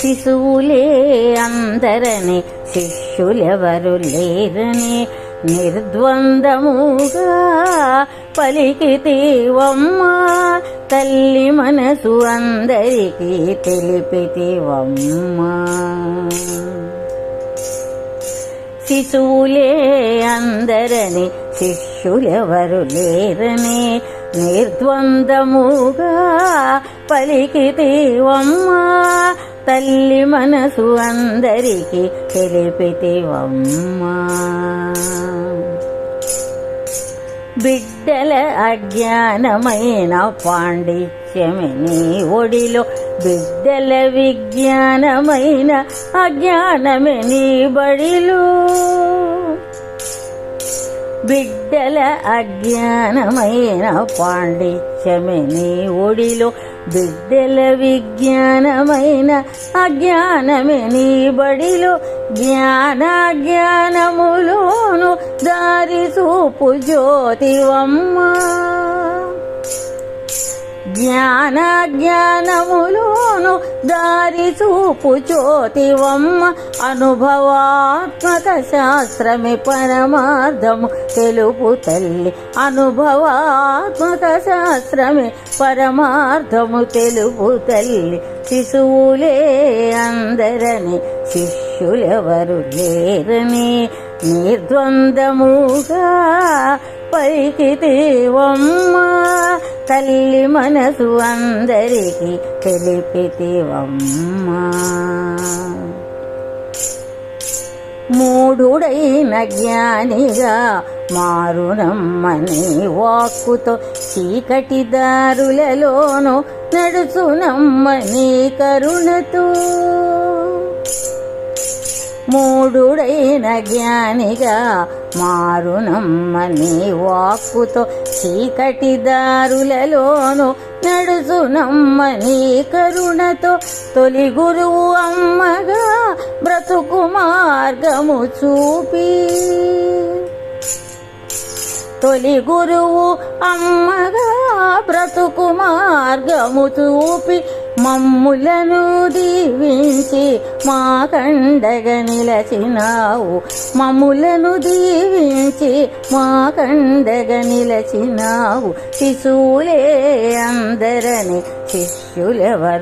శిశువులే అందరని శిష్యులెవరు లేరని నిర్ద్వందముగా పలికితేవమ్మా తల్లి మనసు అందరికీ తెలిపితివమ్మా శిశువులే అందరని శిష్యులెవరు లేరని నిర్ద్వందముగా పలికితేవమ్మా తల్లి మనసు అందరికీ తెలిపితివమ్మా బిడ్డల అజ్ఞానమైన పాండిత్యమిని ఒడిలో. బిడ్డల విజ్ఞానమైన అజ్ఞానమిని బడిలో. బిడ్డల అజ్ఞానమైన పాండిత్యమే నీ ఒడిలో బిడ్డల విజ్ఞానమైన అజ్ఞానమే నీ బడిలో జ్ఞాన జ్ఞానములోను దారి చూపు జ్యోతివమ్మా. జ్ఞాన జ్ఞానములోను దారి చూపు చోతివమ్మ అనుభవాత్మక శాస్త్రమే పరమార్థము. తెలుపు తల్లి అనుభవాత్మక శాస్త్రమే పరమార్థము. తెలుపు తల్లి శిశువులే అందరని శిష్యులెవరు లేరని నిర్ద్వందముగా పైకి తీవమ్మా తల్లి మనసు అందరికీ తెలిపితివమ్మా మూఢుడైన జ్ఞానిగా మారునమ్మని వాక్కుతో చీకటి దారులలోనూ నడుచునమ్మని కరుణతో మూఢుడైన జ్ఞానిగా మారునమ్మని వాక్కుతో చీకటి దారులలోను నడుచునమ్మని కరుణతో తొలి గురువు అమ్మగా బ్రతుకు మార్గము చూపి. తొలి గురువు అమ్మగా బ్రతుకు మార్గము చూపి. మమ్ములను దీవించి మా కండగ నిలచినావు. మమ్ములను దీవించి మా కండగ నిలచినావు. శిశువులే అందరని శిష్యులెవరు